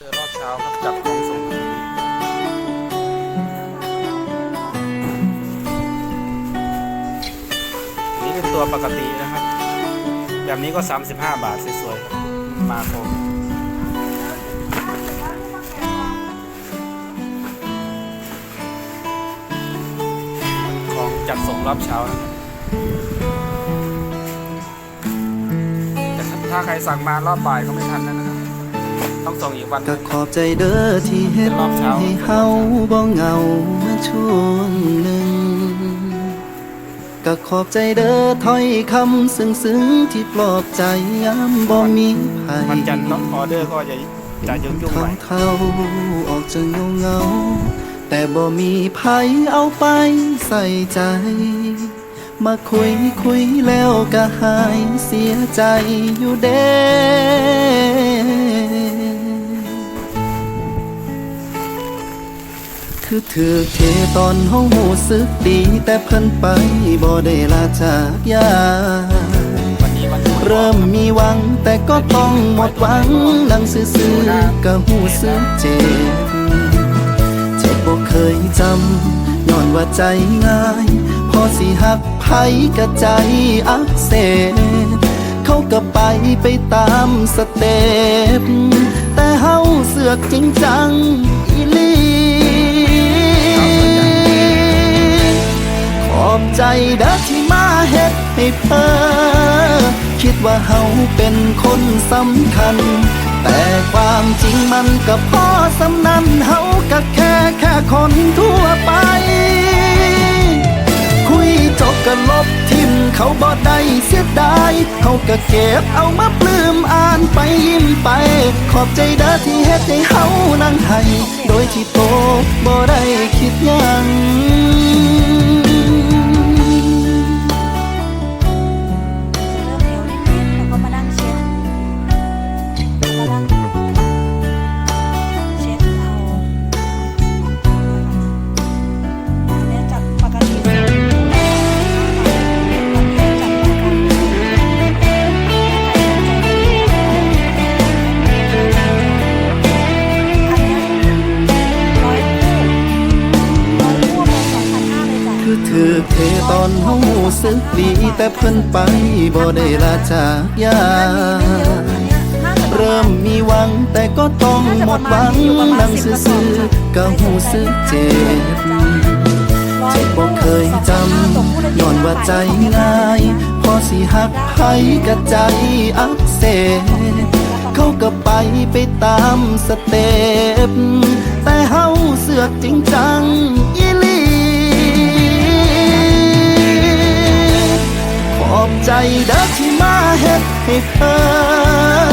เจอรอบเช้าครับจัดของส่งอันนี้เป็นตัวปกตินะครับ แบบนี้ก็ 35 บาทสวยๆครับมาโคมของจัดส่งรอบเช้านะครับแต่ถ้าใครสั่งมารอบบ่ายก็ไม่ทันแล้นะ ต้องส่งอีกวันหก็นึ่ง ขอบใจเด้อที่เฮ็ดรอบเช้า ให้เฮาบ่เหงามาช่วงหนึ่งก็ขอบใจเด้อถ้อยคำซึ้งๆที่ปลอบใจยามบ่มีไผวันจันทร์ต้องออเดอร์ก็จะจะยุ่งยุ่งๆหเท่าน่อยเท่าๆออกจะเงาเงาๆแต่บ่มีไผเอาไปใส่ใจ มาคุยคุยแล้วก็หายเสียใจอยู่เด้ คือถือเทตอนเฮาหูสึกดี แต่เพิ่นไปบ่ได้ลาจากยากเริ่มมีหวังแต่ก็ต้องหมดหวังนั่งซื่อๆก็หูสึกเจ็บ เจ็บบ่เคยจำย้อนว่าใจง่าย พอสิหักไผกะใจอักเสบเขาก็ไปไปตามสเต็ปแต่เฮาเสือกจริงจังอีลี อบใจเด้อที่มาเฮ็ดให้เพอคิดว่าเฮาเป็นคนสำคัญ แต่ความจริงมันก็พอสำนันเฮาก็แค่แค่คนทั่วไป คุยจบก็ลบทิมเขาบ่ได้เสียดายเขาก็เก็บเอามาปลื้มอ่านไปยิ้มไป ขอบใจเด้อที่เฮ็ดให้เฮานั่งให้โดยที่โตบ่ได้ คือถือเทตอนเฮารู้สึกดีแต่เพิ่นไปบ่ได้ลาจากยา เริ่มมีหวังแต่ก็ต้องหมดหวังนั่งซื่อๆก็หูสึกเจ็บเจ็บบ่เคยจำย้อนว่าใจง่าย พอสิหักไผกะใจอักเสบเขาก็ไปไปตามสเต็ปแต่เฮาเสือกจริงจัง ใจเด้อที่มาเฮ็ดให้เธอ